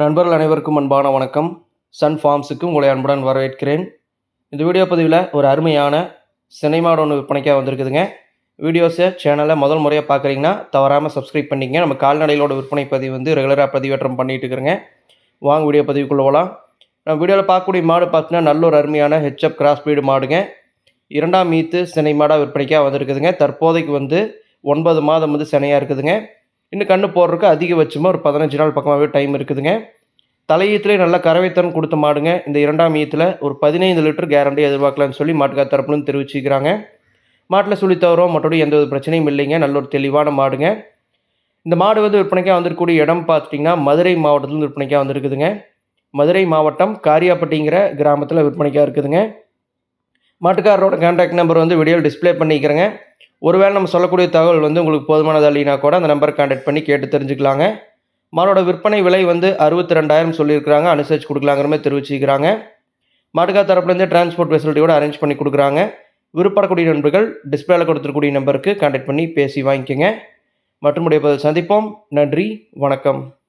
நண்பர்கள் அனைவருக்கும் அன்பான வணக்கம். சன் ஃபார்ம்ஸுக்கு உங்களை அன்புடன் வரவேற்கிறேன். இந்த வீடியோ பதிவில் ஒரு அருமையான சினைமாடு ஒன்று விற்பனைக்காக வந்திருக்குதுங்க. வீடியோஸை சேனலை முதல் முறையாக பார்க்குறீங்கன்னா தவறாமல் சப்ஸ்கிரைப் பண்ணிக்கங்க. நம்ம கால்நடைகளோட விற்பனை பதிவு வந்து ரெகுலராக பதிவேற்றம் பண்ணிகிட்டு இருக்கிறேங்க வாங்க வீடியோ பதிவுக்குள்ள போகலாம் நம்ம வீடியோவில் பார்க்கக்கூடிய மாடு பார்த்தீங்கன்னா நல்ல ஒரு அருமையான ஹெச்எப் கிராஸ் பீடு மாடுங்க. இரண்டாம் மீத்து சினை மாடாக விற்பனைக்காக வந்திருக்குதுங்க. தற்போதைக்கு வந்து ஒன்பது மாதம் வந்து சினையாக இருக்குதுங்க. இன்னும் கண்ணு போடுறதுக்கு அதிகபட்சமாக ஒரு பதினஞ்சு நாள் பக்கமாகவே டைம் இருக்குதுங்க. தலையீத்துலேயே நல்ல கறவைத்தன் கொடுத்த மாடுங்க. இந்த இரண்டாம் ஈத்தில் ஒரு பதினைந்து லிட்டர் கேரண்டி எதிர்பார்க்கலாம்னு சொல்லி மாட்டுக்கார் தரப்புலன்னு தெரிவிச்சுக்கிறாங்க. மாட்டில் சொல்லி தவறோம் மற்றபடி எந்த ஒரு பிரச்சனையும் இல்லைங்க. நல்ல ஒரு தெளிவான மாடுங்க. இந்த மாடு வந்து விற்பனைக்காக வந்திருக்கக்கூடிய இடம் பார்த்துட்டிங்கன்னா மதுரை மாவட்டத்தில் விற்பனைக்காக வந்திருக்குதுங்க. மதுரை மாவட்டம் காரியாப்பட்டிங்கிற கிராமத்தில் விற்பனைக்காக இருக்குதுங்க. மாட்டுக்காரரோட கான்டாக்ட் நம்பர் வந்து வீடியோவில் டிஸ்ப்ளே பண்ணிக்கிறேங்க. ஒருவேளை நம்ம சொல்லக்கூடிய தகவல் வந்து உங்களுக்கு போதுமானது இல்லைனா கூட அந்த நம்பர் கான்டாக்ட் பண்ணி கேட்டு தெரிஞ்சுக்கலாங்க. மாடோட விற்பனை விலை வந்து அறுபத்தி ரெண்டாயிரம் சொல்லியிருக்கிறாங்க. அனுசரித்து கொடுக்கலாங்கிற மாதிரி தெரிவிச்சுக்கிறாங்க. மாட்டுக்கா தரப்புலேருந்து டிரான்ஸ்போர்ட் ஃபெசிலிட்டியோட அரேஞ்ச் பண்ணி கொடுக்குறாங்க. விருப்பப்படக்கூடிய நண்பர்கள் டிஸ்பிளேல கொடுத்துருக்கூடிய நம்பருக்கு கான்டாக்ட் பண்ணி பேசி வாங்கிக்கோங்க. மற்றும் சந்திப்போம். நன்றி. வணக்கம்.